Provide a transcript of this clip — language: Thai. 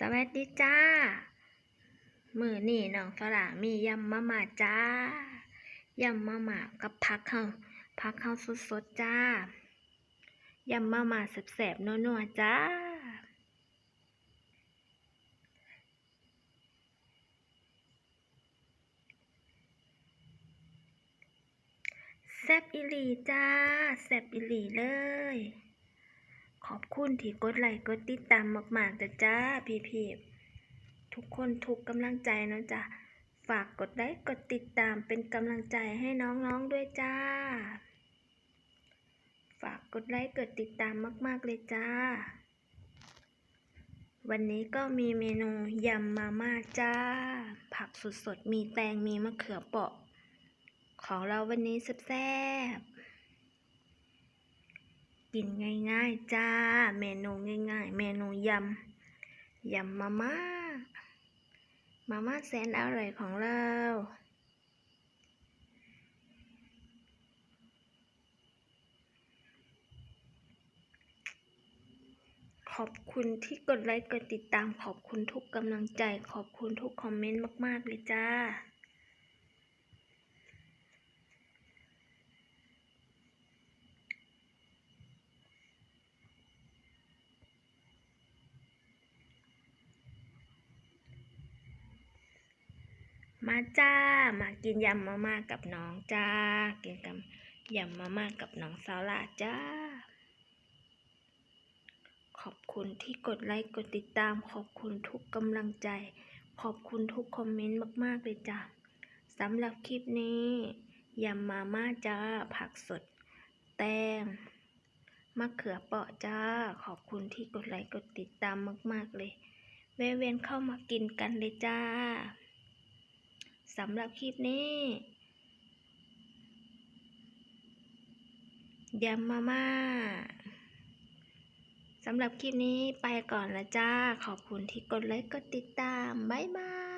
สวัสดีจ้า มือนี่น้องฝรั่งมียำมะม่าจ้ายำมะม่ากับผักข้าวผักข้าวสดๆจ้ายำมะม่าแสบๆนัวๆจ้า แซบอิลีจ้า แซบอิลีเลย ขอบคุณที่กดไลค์กดติดตามมากๆแต่จ้าพี่ๆทุกคนทุกกำลังใจนะจ้ะฝากกดไลค์กดติดตามเป็นกำลังใจให้น้องๆด้วยจ้า ฝากกดไลค์กดติดตามมากๆเลยจ้า วันนี้ก็มีเมนูยำมาม่าจ้า ผักสดๆ มีแตงมีมะเขือเปาะ ของเราวันนี้แซ่บๆ กินง่ายๆ จ้า เมนูง่ายๆ เมนูยำ ยำมาม่า มาม่าแสนอร่อยของเรา ขอบคุณที่กดไลค์ กดติดตาม ขอบคุณทุกกำลังใจ ขอบคุณทุกคอมเมนต์มากๆเลยจ้า มาจ้า มากินยำมาม่ากับน้องจ้า กินกับยำมาม่ากับน้องสาวลาจ้า ขอบคุณที่กดไลค์กดติดตาม ขอบคุณทุกกำลังใจ ขอบคุณทุกคอมเมนต์มากๆเลยจ้าสำหรับคลิปนี้ยำมาม่าจ้า ผักสด แตงมะเขือเปราะจ้า ขอบคุณที่กดไลค์กดติดตามมาก ๆเลยแวะเวียนเข้ามากินกันเลยจ้า สำหรับคลิปนี้ ยำมาม่าสำหรับคลิปนี้ไปก่อนละจ้า ขอบคุณที่กดไลค์ กดติดตาม บ๊ายบาย